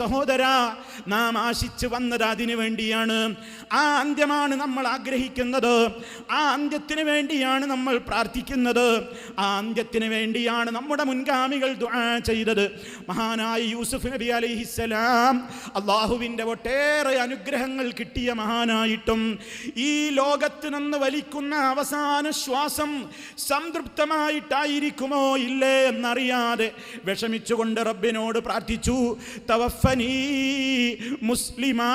സഹോദര നാം ആശിച്ചു വന്നത് അതിനു വേണ്ടിയാണ്. ആ അന്ത്യമാണ് നമ്മൾ ആഗ്രഹിക്കുന്നത്. ആ അന്ത്യത്തിന് വേണ്ടിയാണ് നമ്മൾ പ്രാർത്ഥിക്കുന്നത്. ആ അന്ത്യത്തിന് വേണ്ടിയാണ് നമ്മുടെ മുൻഗാമികൾ ചെയ്തത്. മഹാനായ യൂസുഫ് നബി അലൈഹിസ്സലാം അള്ളാഹുവിന്റെ ഒട്ടേറെ അനുഗ്രഹങ്ങൾ കിട്ടിയ മഹാനായിട്ടും ഈ ലോകത്ത് നിന്ന് വലിക്കുന്ന അവസാന ശ്വാസം സംതൃപ്തമായിട്ടായിരിക്കുമോ ഇല്ലേ എന്നറിയാതെ വിഷമിച്ചുകൊണ്ട് റബ്ബിനോട് പ്രാർത്ഥിച്ചു. തവഫനീ മുസ്ലിമാ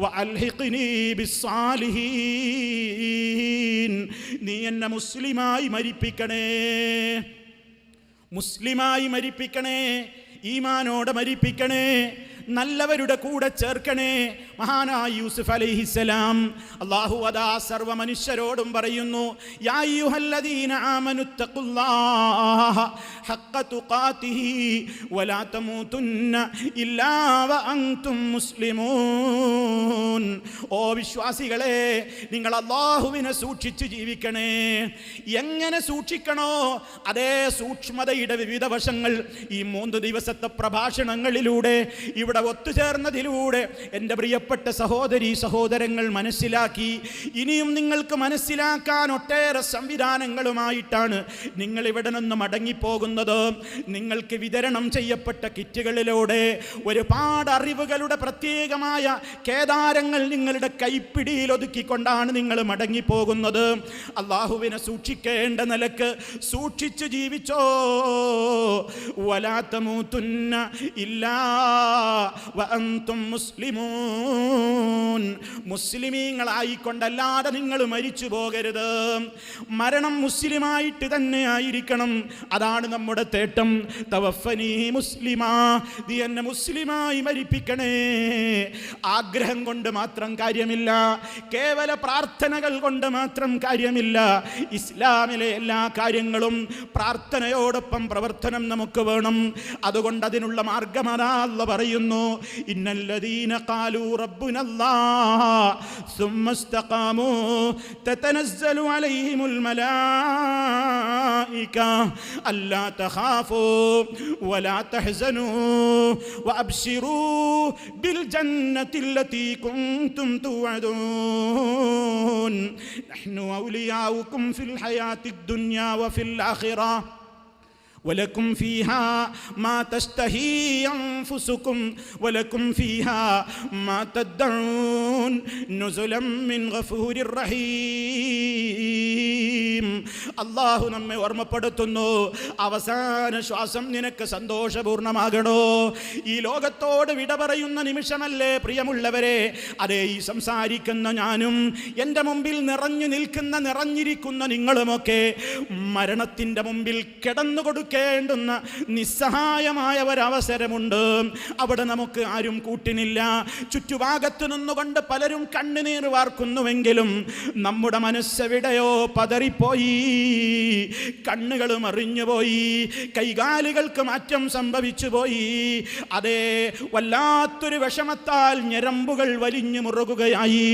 വഅൽഹിഖ്നീ ബിസ്സാലിഹീൻ നീ എന്നെ മുസ്ലിമായി മരിപ്പിക്കണേ. മുസ്ലിമായി മരിപ്പിക്കണേ. ഈമാനോടെ മരിപ്പിക്കണേ. നല്ലവരുടെ കൂടെ ചേർക്കണേ. മഹാനായ യൂസുഫ് അലൈഹിസ്സലാം. അള്ളാഹു അതാ സർവ മനുഷ്യരോടും പറയുന്നു ഓ വിശ്വാസികളെ നിങ്ങൾ അള്ളാഹുവിനെ സൂക്ഷിച്ച് ജീവിക്കണേ. എങ്ങനെ സൂക്ഷിക്കണോ അതേ സൂക്ഷ്മതയുടെ വിവിധ വശങ്ങൾ ഈ മൂന്ന് ദിവസത്തെ പ്രഭാഷണങ്ങളിലൂടെ ഇവിടെ ഒത്തുചേർന്നതിലൂടെ എന്റെ പ്രിയപ്പെട്ട സഹോദരി സഹോദരങ്ങൾ മനസ്സിലാക്കി. ഇനിയും നിങ്ങൾക്ക് മനസ്സിലാക്കാൻ ഒട്ടേറെ സംവിധാനങ്ങളുമായിട്ടാണ് നിങ്ങൾ ഇവിടെ നിന്ന് മടങ്ങിപ്പോകുന്നത്. നിങ്ങൾക്ക് വിതരണം ചെയ്യപ്പെട്ട കിറ്റുകളിലൂടെ ഒരുപാട് അറിവുകളുടെ പ്രത്യേകമായ കേദാരങ്ങൾ നിങ്ങളുടെ കൈപ്പിടിയിൽ ഒതുക്കിക്കൊണ്ടാണ് നിങ്ങൾ മടങ്ങിപ്പോകുന്നത്. അള്ളാഹുവിനെ സൂക്ഷിക്കേണ്ട നിലയ്ക്ക് സൂക്ഷിച്ചു ജീവിച്ചോ. വലാത്തമൂത്തുന്ന ഇല്ലാ. മുസ്ലിമൂൻ മുസ്ലിമീങ്ങളായിക്കൊണ്ടല്ലാതെ നിങ്ങൾ മരിച്ചു പോകരുത് മരണം മുസ്ലിമായിട്ട് തന്നെ ആയിരിക്കണം അതാണ് നമ്മുടെ തേട്ടം തവഫനി മുസ്ലിമാ നീ എന്നെ മുസ്ലിമായി മരിപ്പിക്കണേ ആഗ്രഹം കൊണ്ട് മാത്രം കാര്യമില്ല കേവല പ്രാർത്ഥനകൾ കൊണ്ട് മാത്രം കാര്യമില്ല ഇസ്ലാമിലെ എല്ലാ കാര്യങ്ങളും പ്രാർത്ഥനയോടൊപ്പം പ്രവർത്തനം നമുക്ക് വേണം അതുകൊണ്ട് അതിനുള്ള മാർഗമതാ അല്ല പറയുന്നു ഇന്നല്ലദീന ഖാലൂ റബ്ബുനല്ലാഹ് ثم استقاموا تتنزل عليهم الملائكة ألا تخافوا ولا تحزنوا وأبشروا بالجنة التي كنتم توعدون نحن أولياؤكم في الحياة الدنيا وفي الآخرة ولكم فيها ما تشتهي أنفسكم ولكم فيها ما تدعون نزلا من غفور رحيم. അള്ളാഹു നമ്മെ ഓർമ്മപ്പെടുത്തുന്നു. അവസാന ശ്വാസം നിനക്ക് സന്തോഷപൂർണമാകണോ? ഈ ലോകത്തോട് വിട പറയുന്ന നിമിഷമല്ലേ പ്രിയമുള്ളവരെ? അതേ ഈ സംസാരിക്കുന്ന ഞാനും എന്റെ മുമ്പിൽ നിറഞ്ഞു നിൽക്കുന്ന നിറഞ്ഞിരിക്കുന്ന നിങ്ങളുമൊക്കെ മരണത്തിന്റെ മുമ്പിൽ കിടന്നു കൊടുക്കേണ്ടുന്ന നിസ്സഹായമായ ഒരവസരമുണ്ട് അവിടെ നമുക്ക് ആരും കൂട്ടിനില്ല. ചുറ്റുഭാഗത്ത് നിന്നുകൊണ്ട് പലരും കണ്ണുനീർ വാർക്കുന്നുവെങ്കിലും നമ്മുടെ മനസ്സെവിടെയോ പതറിപ്പോയി കണ്ണുകൾ മറിഞ്ഞു പോയി. കൈകാലുകൾക്ക് മാറ്റം സംഭവിച്ചു പോയി. അതേ വല്ലാത്തൊരു വിഷമത്താൽ ഞരമ്പുകൾ വലിഞ്ഞു മുറുകുകയായി.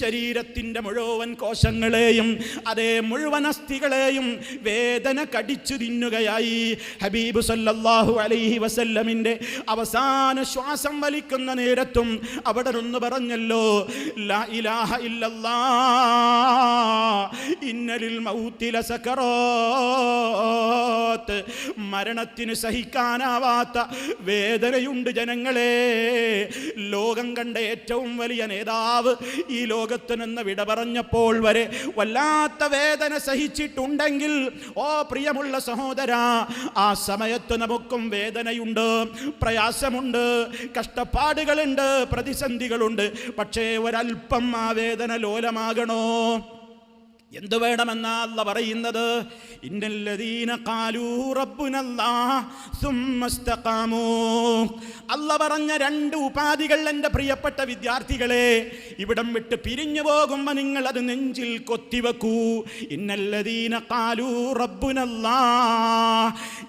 ശരീരത്തിന്റെ മുഴുവൻ കോശങ്ങളെയും അതേ മുഴുവൻ അസ്ഥികളെയും വേദന കടിച്ചു തിന്നുകയായി. ഹബീബ് സല്ലാഹു അലൈഹി വസല്ലമിന്റെ അവസാന ശ്വാസം വലിക്കുന്ന നേരത്തും അവിടെ നിന്ന് പറഞ്ഞല്ലോ ഇന്നലിൽ മൗത്തില സക്കറോത്ത് മരണത്തിന് സഹിക്കാനാവാത്ത വേദനയുണ്ട് ജനങ്ങളെ. ലോകം കണ്ട ഏറ്റവും വലിയ നേതാവ് ഈ ലോകത്ത് നിന്ന് വിട പറഞ്ഞപ്പോൾ വരെ വല്ലാത്ത വേദന സഹിച്ചിട്ടുണ്ടെങ്കിൽ ഓ പ്രിയമുള്ള സഹോദര ആ സമയത്ത് നമുക്കും വേദനയുണ്ട് പ്രയാസമുണ്ട് കഷ്ടപ്പാടുകളുണ്ട് പ്രതിസന്ധികളുണ്ട്. പക്ഷേ ഒരല്പം ആ വേദന ലോലമാകണോ? എന്ത് വേണമെന്നാ പറയുന്നത്? അല്ല പറഞ്ഞ രണ്ട് ഉപാധികൾ എന്റെ പ്രിയപ്പെട്ട വിദ്യാർത്ഥികളെ ഇവിടം വിട്ട് പിരിഞ്ഞു പോകുമ്പോൾ നിങ്ങൾ അത് നെഞ്ചിൽ കൊത്തിവെക്കൂ ഇന്നല്ലതീന കാലൂ റബ്ബുനല്ല.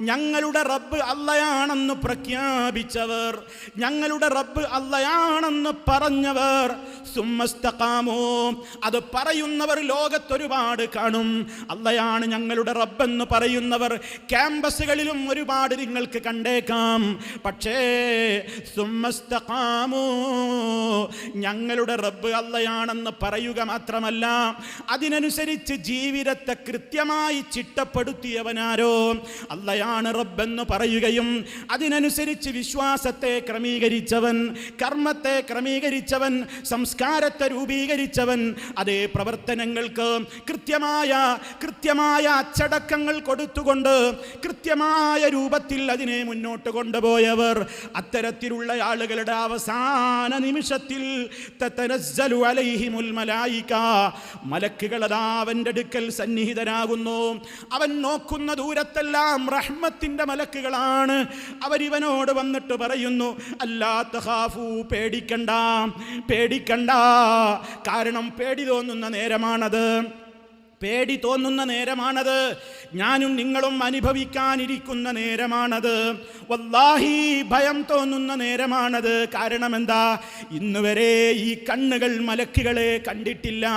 ഞങ്ങളുടെ റബ്ബ് അല്ലയാണെന്ന് പ്രഖ്യാപിച്ചവർ ഞങ്ങളുടെ റബ്ബ് അല്ലയാണെന്ന് പറഞ്ഞവർ സുമ്മസ്തഖാമോ. അത് പറയുന്നവർ ലോകത്തൊരു ഒരുപാട് കാണും. അല്ലയാണ് ഞങ്ങളുടെ റബ്ബെന്ന് പറയുന്നവർ. ക്യാമ്പസുകളിലും ഒരുപാട് നിങ്ങൾക്ക് കണ്ടേക്കാം. പക്ഷേ സുമസ്തകാമോ ഞങ്ങളുടെ റബ്ബ് അല്ലയാണെന്ന് പറയുക മാത്രമല്ല അതിനനുസരിച്ച് ജീവിതത്തെ കൃത്യമായി ചിട്ടപ്പെടുത്തിയവനാരോ? അല്ലയാണ് റബ്ബെന്ന് പറയുകയും അതിനനുസരിച്ച് വിശ്വാസത്തെ ക്രമീകരിച്ചവൻ കർമ്മത്തെ ക്രമീകരിച്ചവൻ സംസ്കാരത്തെ രൂപീകരിച്ചവൻ അതേ പ്രവർത്തനങ്ങൾക്ക് കൃത്യമായ കൃത്യമായ അച്ചടക്കങ്ങൾ കൊടുത്തുകൊണ്ട് കൃത്യമായ രൂപത്തിൽ അതിനെ മുന്നോട്ട് കൊണ്ടുപോയവർ. അത്തരത്തിലുള്ള ആളുകളുടെ അവസാന നിമിഷത്തിൽ അവന്റെ അടുക്കൽ സന്നിഹിതനാകുന്നു. അവൻ നോക്കുന്ന ദൂരത്തെല്ലാം റഹ്മത്തിന്റെ മലക്കുകളാണ്. അവരിവനോട് വന്നിട്ട് പറയുന്നു അല്ലാത്ത ഹാഫു പേടിക്കണ്ട പേടിക്കണ്ട. കാരണം പേടി തോന്നുന്ന നേരമാണത്. പേടി തോന്നുന്ന നേരമാണത്. ഞാനും നിങ്ങളും അനുഭവിക്കാനിരിക്കുന്ന നേരമാണത്. വല്ലാഹി ഭയം തോന്നുന്ന നേരമാണത്. കാരണം എന്താ ഇന്നുവരെ ഈ കണ്ണുകൾ മലക്കുകളെ കണ്ടിട്ടില്ല.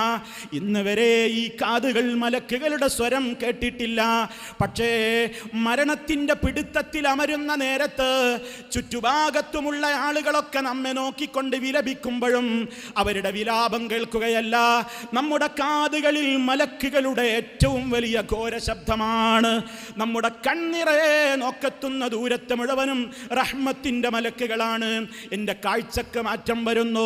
ഇന്നുവരെ ഈ കാതുകൾ മലക്കുകളുടെ സ്വരം കേട്ടിട്ടില്ല. പക്ഷേ മരണത്തിന്റെ പിടുത്തത്തിൽ അമരുന്ന നേരത്ത് ചുറ്റുഭാഗത്തുമുള്ള ആളുകളൊക്കെ നമ്മെ നോക്കിക്കൊണ്ട് വിലപിക്കുമ്പോഴും അവരുടെ വിലാപം കേൾക്കുകയല്ല. നമ്മുടെ കാതുകളിൽ മലക്കുകളുടെ ഏറ്റവും വലിയ ഘോര ശബ്ദമാണ്. നമ്മുടെ കണ്ണിറയെ നോക്കത്തുന്ന ദൂരത്തെ മുഴുവനും റഹ്മത്തിന്റെ മലക്കുകളാണ്. എന്റെ കാഴ്ചക്ക് മാറ്റം വരുന്നു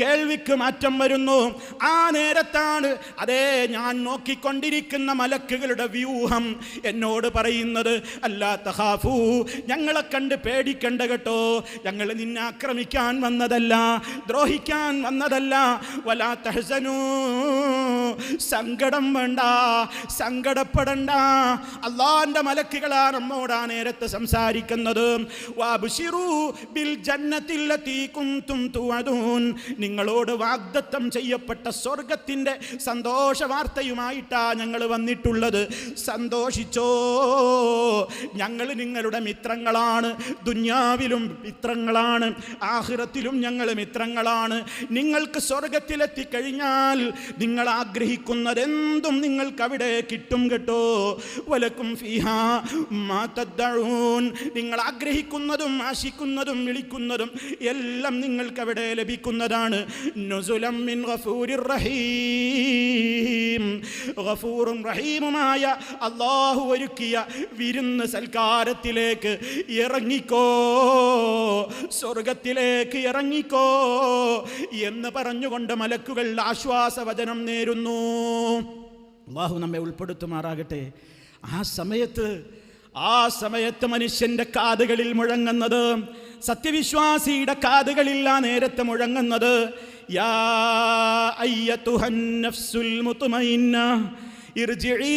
കേൾവിക്ക് മാറ്റം വരുന്നു. ആ നേരത്താണ് അതേ ഞാൻ നോക്കിക്കൊണ്ടിരിക്കുന്ന മലക്കുകളുടെ വ്യൂഹം എന്നോട് പറയുന്നത്. അല്ലാ ഹാഫു ഞങ്ങളെ കണ്ട് പേടിക്കണ്ട കേട്ടോ. ഞങ്ങൾ നിന്നെ ആക്രമിക്കാൻ വന്നതല്ല ദ്രോഹിക്കാൻ വന്നതല്ല. വലാ തഹസനു സങ്കടം വേണ്ട സങ്കടപ്പെടണ്ട. അള്ളാന്റെ മലക്കുകളാണ് നമ്മോട് നേരത്ത് സംസാരിക്കുന്നത്. ബിൽ നിങ്ങളോട് വാഗ്ദത്തം ചെയ്യപ്പെട്ട സ്വർഗത്തിന്റെ സന്തോഷ വാർത്തയുമായിട്ടാ ഞങ്ങൾ വന്നിട്ടുള്ളത്. സന്തോഷിച്ചോ? ഞങ്ങൾ നിങ്ങളുടെ മിത്രങ്ങളാണ്. ദുന്യാവിലും മിത്രങ്ങളാണ്. ആഹിറത്തിലും ഞങ്ങൾ മിത്രങ്ങളാണ്. നിങ്ങൾക്ക് സ്വർഗത്തിലെത്തിക്കഴിഞ്ഞാൽ നിങ്ങൾ ആഗ്രഹിക്കുന്നതെന്തും നിങ്ങൾക്ക് അവിടെ കിട്ടും കേട്ടോ. വലക്കും ഫിഹാ മാ തദ്ദഊൻ നിങ്ങൾ ആഗ്രഹിക്കുന്നതും ആശിക്കുന്നതും വിളിക്കുന്നതും എല്ലാം നിങ്ങൾക്ക് അവിടെ ലഭിക്കുന്നതാണ്. നുസുലം മിൻ ഗഫൂരിർ റഹീം. ഗഫൂറും റഹീമുമായ അള്ളാഹു ഒരുക്കിയ വിരുന്ന് സൽക്കാരത്തിലേക്ക് ഇറങ്ങിക്കോ. സ്വർഗത്തിലേക്ക് ഇറങ്ങിക്കോ എന്ന് പറഞ്ഞുകൊണ്ട് മലക്കുകൾ ആശ്വാസവചനം നേരുന്നു. അള്ളാഹു നമ്മെ ഉൾപ്പെടുത്തുമാറാകട്ടെ. ആ സമയത്ത് ആ സമയത്ത് മനുഷ്യന്റെ കാതുകളിൽ മുഴങ്ങുന്നത് സത്യവിശ്വാസിയുടെ കാതുകളിൽ ആ നേരത്തെ മുഴങ്ങുന്നത് യാ ഇർജിഇ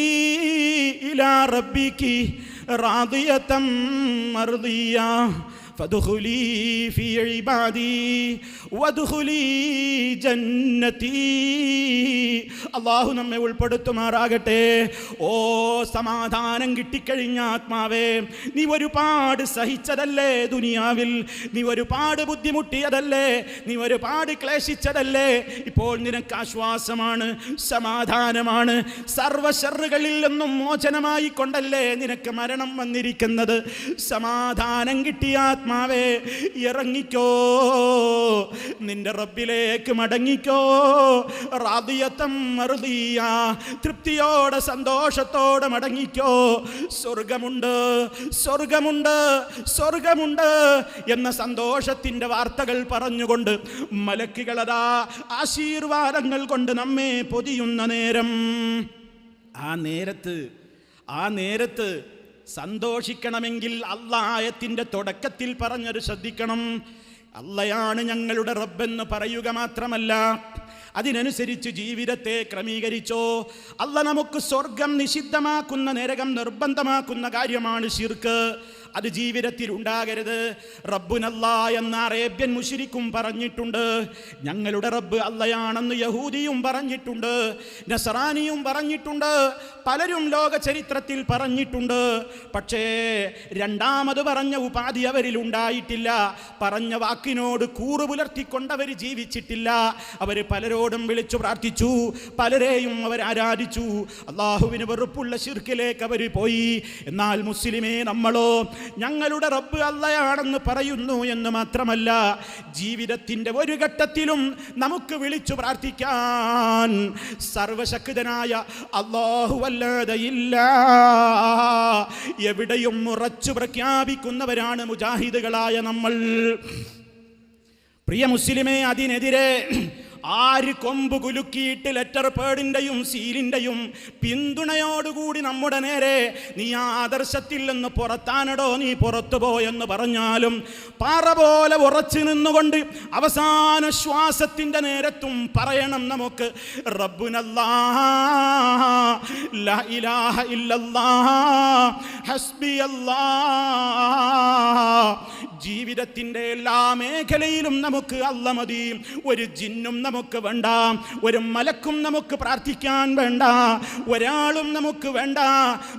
ഇലാ റബ്ബികി فادخلي في عبادي وادخلي جنتي അള്ളാഹു നമ്മെ ഉൾപ്പെടുത്തുമാറാകട്ടെ ഓ സമാധാനം കിട്ടിക്കഴിഞ്ഞ ആത്മാവേ നീ ഒരുപാട് സഹിച്ചതല്ലേ ദുനിയാവിൽ നീ ഒരുപാട് ബുദ്ധിമുട്ടിയതല്ലേ നീ ഒരുപാട് ക്ലേശിച്ചതല്ലേ ഇപ്പോൾ നിനക്ക് ആശ്വാസമാണ് സമാധാനമാണ് സർവശറുകളിൽ നിന്നും മോചനമായി കൊണ്ടല്ലേ നിനക്ക് മരണം വന്നിരിക്കുന്നത് സമാധാനം കിട്ടിയ ആത്മാവേ ഇറങ്ങിക്കോ. നിന്റെ റബ്ബിലേക്ക് മടങ്ങിക്കോ. റാദിയത്തം മറുതിയ തൃപ്തിയോടെ സന്തോഷത്തോടെ മടങ്ങിക്കോ. സ്വർഗമുണ്ട് സ്വർഗമുണ്ട് സ്വർഗമുണ്ട് എന്ന സന്തോഷത്തിന്റെ വാർത്തകൾ പറഞ്ഞുകൊണ്ട് മലക്കുകളതാ ആശീർവാദങ്ങൾ കൊണ്ട് നമ്മെ പൊതിയുന്ന നേരം. ആ നേരത്ത് ആ നേരത്ത് സന്തോഷിക്കണമെങ്കിൽ അള്ളായത്തിന്റെ തുടക്കത്തിൽ പറഞ്ഞത് ശ്രദ്ധിക്കണം. അള്ളയാണ് ഞങ്ങളുടെ റബ്ബെന്ന് പറയുക മാത്രമല്ല അതിനനുസരിച്ച് ജീവിതത്തെ ക്രമീകരിച്ചോ. അല്ല നമുക്ക് സ്വർഗം നിഷിദ്ധമാക്കുന്ന നരകം നിർബന്ധമാക്കുന്ന കാര്യമാണ് ശിർക്ക്. അത് ജീവിതത്തിൽ ഉണ്ടാകരുത്. റബ്ബുനല്ല എന്ന അറേബ്യൻ മുഷിരിക്കും പറഞ്ഞിട്ടുണ്ട്. ഞങ്ങളുടെ റബ്ബ് അല്ലയാണെന്ന് യഹൂദിയും പറഞ്ഞിട്ടുണ്ട്. നസറാനിയും പറഞ്ഞിട്ടുണ്ട്. പലരും ലോക ചരിത്രത്തിൽ പറഞ്ഞിട്ടുണ്ട്. പക്ഷേ രണ്ടാമത് പറഞ്ഞ ഉപാധി അവരിൽ ഉണ്ടായിട്ടില്ല. പറഞ്ഞ വാക്കിനോട് കൂറു പുലർത്തിക്കൊണ്ടവർ ജീവിച്ചിട്ടില്ല. അവർ പലരോടും വിളിച്ചു പ്രാർത്ഥിച്ചു. പലരെയും അവർ ആരാധിച്ചു. അള്ളാഹുവിന് വെറുപ്പുള്ള ശിർക്കിലേക്ക് അവർ പോയി. എന്നാൽ മുസ്ലിമേ നമ്മളോ ഞങ്ങളുടെ റബ്ബ് അല്ലയാണെന്ന് പറയുന്നു എന്ന് മാത്രമല്ല ജീവിതത്തിന്റെ ഒരു ഘട്ടത്തിലും നമുക്ക് വിളിച്ചു പ്രാർത്ഥിക്കാൻ സർവശക്തനായ അല്ലാഹുവല്ലാതെ ഇല്ല. എവിടെയും ഉറച്ചു പ്രഖ്യാപിക്കുന്നവരാണ് മുജാഹിദുകളായ നമ്മൾ. പ്രിയ മുസ്ലിമേ അതിനെതിരെ ആര് കൊമ്പ് കുലുക്കിയിട്ട് ലെറ്റർ പേഡിന്റെയും സീലിന്റെയും പിന്തുണയോടുകൂടി നമ്മുടെ നേരെ നീ ആദർശത്തിൽ നിന്ന് പുറത്താനടോ നീ പുറത്തു പോയെന്ന് പറഞ്ഞാലും പാറ പോലെ ഉറച്ചു നിന്നുകൊണ്ട് അവസാന ശ്വാസത്തിന്റെ നേരത്തും പറയണം നമുക്ക്. റബ്ബുനല്ലാ ഹസ്ബി അല്ലാ ജീവിതത്തിന്റെ എല്ലാ മേഖലയിലും നമുക്ക് അല്ല മതി. ഒരു ജിന്നും നമുക്ക് വേണ്ട ഒരു മലക്കും നമുക്ക് പ്രാർത്ഥിക്കാൻ വേണ്ട ഒരാളും നമുക്ക് വേണ്ട.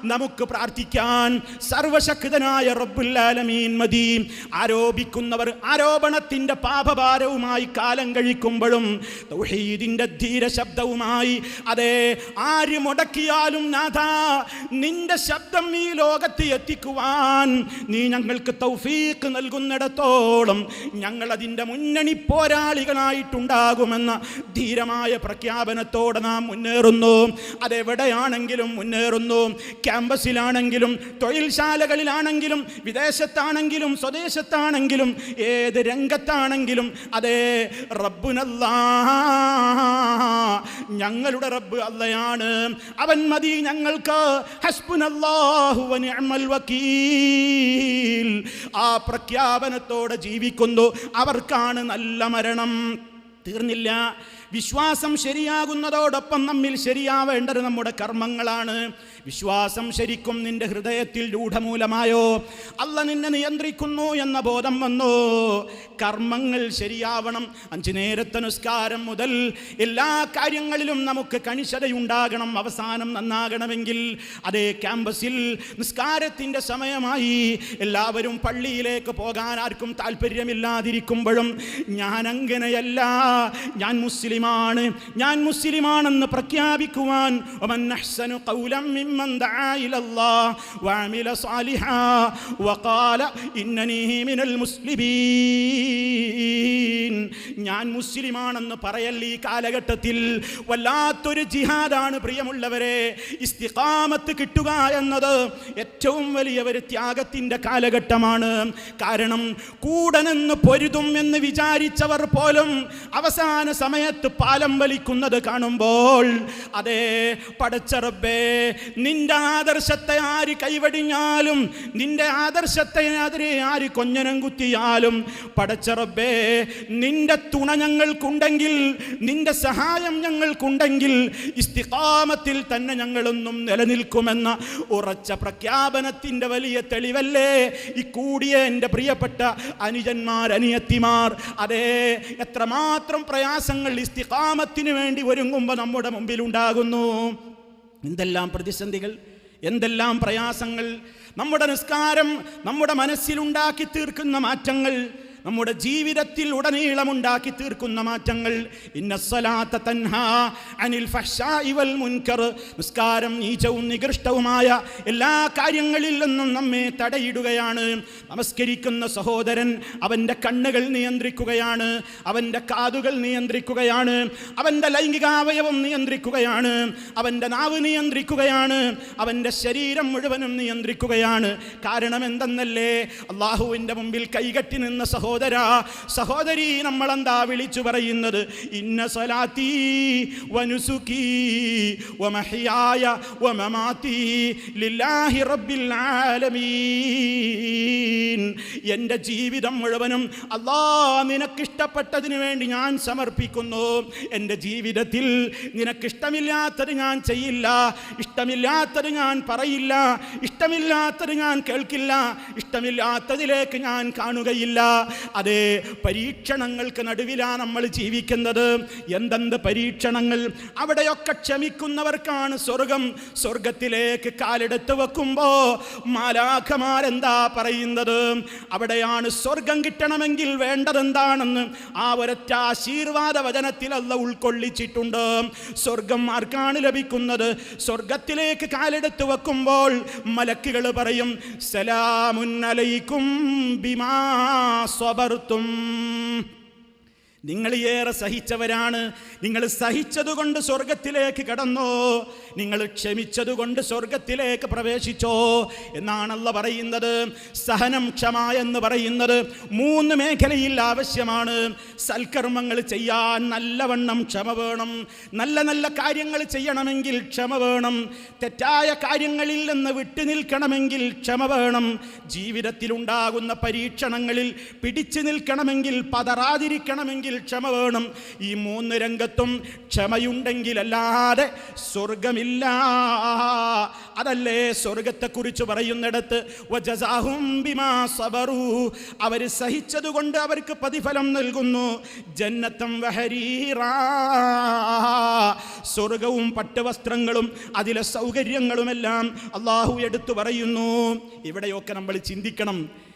നമുക്ക് പ്രാർത്ഥിക്കാൻ സർവശക്തനായ റബ്ബുല്ലാലമീൻ മതി. ആരോപിക്കുന്നവർ ആരോപണത്തിന്റെ പാപഭാരവുമായി കാലം കഴിക്കുമ്പോഴും ധീര ശബ്ദവുമായി അതെ ആര് മുടക്കിയാലും നാഥ നിന്റെ ശബ്ദം ഈ ലോകത്ത് എത്തിക്കുവാൻ നീ ഞങ്ങൾക്ക് തൗഫീക്ക് നൽകുന്നിടത്തോളം ഞങ്ങൾ അതിന്റെ മുന്നണി പോരാളികളായിട്ടുണ്ടാകുമെന്ന ധീരമായ പ്രഖ്യാപനത്തോടെ നാം മുന്നേറുന്നു. അതെവിടെയാണെങ്കിലും മുന്നേറുന്നു. ക്യാമ്പസിലാണെങ്കിലും തൊഴിൽശാലകളിലാണെങ്കിലും വിദേശത്താണെങ്കിലും സ്വദേശത്താണെങ്കിലും ഏത് രംഗത്താണെങ്കിലും അതേ റബ്ബുനല്ല ഞങ്ങളുടെ റബ്ബ് അല്ലയാണ് അവൻ മതി ഞങ്ങൾക്ക്. ഹസ്ബുനല്ലാഹു വ നിഅ്മൽ വക്കീൽ. ആ പ്രഖ്യാപനത്തോടെ ജീവിക്കുന്നു. അവർക്കാണ് നല്ല മരണം. തീർന്നില്ല. വിശ്വാസം ശരിയാകുന്നതോടൊപ്പം നമ്മിൽ ശരിയാവേണ്ടത് നമ്മുടെ കർമ്മങ്ങളാണ്. വിശ്വാസം ശരിക്കും നിന്റെ ഹൃദയത്തിൽ രൂഢമൂലമായോ? അല്ല നിന്നെ നിയന്ത്രിക്കുന്നു എന്ന ബോധം വന്നോ. കർമ്മങ്ങൾ ശരിയാവണം. അഞ്ചു നേരത്തെ നിസ്കാരം മുതൽ എല്ലാ കാര്യങ്ങളിലും നമുക്ക് കണിശതയുണ്ടാകണം. അവസാനം നന്നാകണമെങ്കിൽ അതേ ക്യാമ്പസിൽ നിസ്കാരത്തിന്റെ സമയമായി എല്ലാവരും പള്ളിയിലേക്ക് പോകാൻ ആർക്കും താല്പര്യമില്ലാതിരിക്കുമ്പോഴും ഞാൻ അങ്ങനെയല്ല ഞാൻ മുസ്ലിമാണ് ഞാൻ മുസ്ലിമാണെന്ന് പ്രഖ്യാപിക്കുവാൻ ومن أحسن قولا ممن دعا إلى الله وعمل صالحا وقال إنني من المسلمين ഞാൻ മുസ്ലിമാണെന്ന് പറയൽ ഈ കാലഘട്ടത്തിൽ വല്ലാത്തൊരു ജിഹാദാണ് പ്രിയമുള്ളവരെ. ഇസ്തിഖാമത്ത് കിട്ടുക എന്നത് ഏറ്റവും വലിയ ഒരു ത്യാഗത്തിന്റെ കാലഘട്ടമാണ്. കാരണം കൂടനെന്ന് പൊരുതും എന്ന് വിചാരിച്ചവർ പോലും അവസാന സമയത്ത് പാലം വലിക്കുന്നത് കാണുമ്പോൾ അതേ പടച്ചറബേ നിന്റെ ആദർശത്തെ ആര് കൈവടിഞ്ഞാലും നിന്റെ ആദർശത്തെ അതിരെ ആര് കൊഞ്ഞനം കുത്തിയാലും പടച്ചറബേ നിന്റെ തുണ ഞങ്ങൾക്കുണ്ടെങ്കിൽ നിന്റെ സഹായം ഞങ്ങൾക്കുണ്ടെങ്കിൽ ഇസ്തിഖാമത്തിൽ തന്നെ ഞങ്ങളൊന്നും നിലനിൽക്കുമെന്ന ഉറച്ച പ്രഖ്യാപനത്തിന്റെ വലിയ തെളിവല്ലേ? ഈ കൂടിയ എന്റെ പ്രിയപ്പെട്ട അനുജന്മാർ അനിയത്തിമാർ അതേ എത്രമാത്രം പ്രയാസങ്ങൾ ഇസ്തിഖാമത്തിന് വേണ്ടി ഒരുങ്ങുമ്പോൾ നമ്മുടെ മുമ്പിൽ ഉണ്ടാകുന്നു എന്തെല്ലാം പ്രതിസന്ധികൾ എന്തെല്ലാം പ്രയാസങ്ങൾ നമ്മുടെ നിസ്കാരം നമ്മുടെ മനസ്സിലുണ്ടാക്കി തീർക്കുന്ന മാറ്റങ്ങൾ നമ്മുടെ ജീവിതത്തിൽ ഉടനീളമുണ്ടാക്കി തീർക്കുന്ന മാറ്റങ്ങൾ. അനിൽ ഇവൽ വൽ മുൻകർ. നിസ്കാരം നീചവും നികൃഷ്ടവുമായ എല്ലാ കാര്യങ്ങളിൽ നിന്നും നമ്മെ തടയിടുകയാണ്. നമസ്കരിക്കുന്ന സഹോദരൻ അവന്റെ കണ്ണുകൾ നിയന്ത്രിക്കുകയാണ്. അവന്റെ കാതുകൾ നിയന്ത്രിക്കുകയാണ്. അവന്റെ ലൈംഗികാവയവം നിയന്ത്രിക്കുകയാണ്. അവന്റെ നാവ് നിയന്ത്രിക്കുകയാണ്. അവന്റെ ശരീരം മുഴുവനും നിയന്ത്രിക്കുകയാണ്. കാരണം എന്തെന്നല്ലേ? അള്ളാഹുവിന്റെ മുമ്പിൽ കൈകട്ടി നിന്ന സഹോദരൻ സഹോദര സഹോദരി നമ്മളെന്താ വിളിച്ചു പറയുന്നത്? ഇന്ന സലാത്തി വനുസുക്കി വമഹിയായ വമമാത്തി ലില്ലാഹി റബ്ബിൽ ആലമീൻ. എന്റെ ജീവിതം മുഴുവനും അല്ലാ നിനക്കിഷ്ടപ്പെട്ടതിന് വേണ്ടി ഞാൻ സമർപ്പിക്കുന്നു. എന്റെ ജീവിതത്തിൽ നിനക്കിഷ്ടമില്ലാത്തത് ഞാൻ ചെയ്യില്ല. ഇഷ്ടമില്ലാത്തത് ഞാൻ പറയില്ല. ഇഷ്ടമില്ലാത്തത് ഞാൻ കേൾക്കില്ല. ഇഷ്ടമില്ലാത്തതിലേക്ക് ഞാൻ കാണുകയില്ല. അതേ പരീക്ഷണങ്ങൾക്ക് നടുവിലാണ് നമ്മൾ ജീവിക്കുന്നത്. എന്തെന്ത് പരീക്ഷണങ്ങൾ? അവിടെയൊക്കെ ക്ഷമിക്കുന്നവർക്കാണ് സ്വർഗം. സ്വർഗത്തിലേക്ക് കാലെടുത്ത് വെക്കുമ്പോ മാലാഖമാരെന്താ പറയുന്നത്? അവിടെയാണ് സ്വർഗം കിട്ടണമെങ്കിൽ വേണ്ടതെന്താണെന്ന് ആ ഒരൊറ്റ ആശീർവാദ വചനത്തിൽ അല്ല ഉൾക്കൊള്ളിച്ചിട്ടുണ്ട്. സ്വർഗം ആർക്കാണ് ലഭിക്കുന്നത്? സ്വർഗത്തിലേക്ക് കാലെടുത്ത് വെക്കുമ്പോൾ മലക്കുകൾ പറയും സലാമുൻ അലൈക്കും ബിമാ صبرتم നിങ്ങൾ ഏറെ സഹിച്ചവരാണ്. നിങ്ങൾ സഹിച്ചതുകൊണ്ട് സ്വർഗത്തിലേക്ക് കടന്നോ. നിങ്ങൾ ക്ഷമിച്ചതുകൊണ്ട് സ്വർഗത്തിലേക്ക് പ്രവേശിച്ചോ എന്നാണല്ല പറയുന്നത്. സഹനം ക്ഷമ എന്ന് പറയുന്നത് മൂന്ന് മേഖലയിൽ ആവശ്യമാണ്. സൽക്കർമ്മങ്ങൾ ചെയ്യാൻ നല്ലവണ്ണം ക്ഷമ വേണം. നല്ല നല്ല കാര്യങ്ങൾ ചെയ്യണമെങ്കിൽ ക്ഷമ വേണം. തെറ്റായ കാര്യങ്ങളിൽ നിന്ന് വിട്ടുനിൽക്കണമെങ്കിൽ ക്ഷമ വേണം. ജീവിതത്തിലുണ്ടാകുന്ന പരീക്ഷണങ്ങളിൽ പിടിച്ചു നിൽക്കണമെങ്കിൽ പതറാതിരിക്കണമെങ്കിൽ ക്ഷമ വേണം. ഈ മൂന്ന് രംഗത്തും ക്ഷമയുണ്ടെങ്കിലല്ലാതെ സ്വർഗമില്ല. അതല്ലേ സ്വർഗത്തെക്കുറിച്ച് പറയുന്നിടത്ത്? അവർ സഹിച്ചതുകൊണ്ട് അവർക്ക് പ്രതിഫലം നൽകുന്നു. ജന്നത്തം സ്വർഗവും പട്ടുവസ്ത്രങ്ങളും അതിലെ സൗകര്യങ്ങളുമെല്ലാം അള്ളാഹു എടുത്തു പറയുന്നു. ഇവിടെയൊക്കെ നമ്മൾ ചിന്തിക്കണം.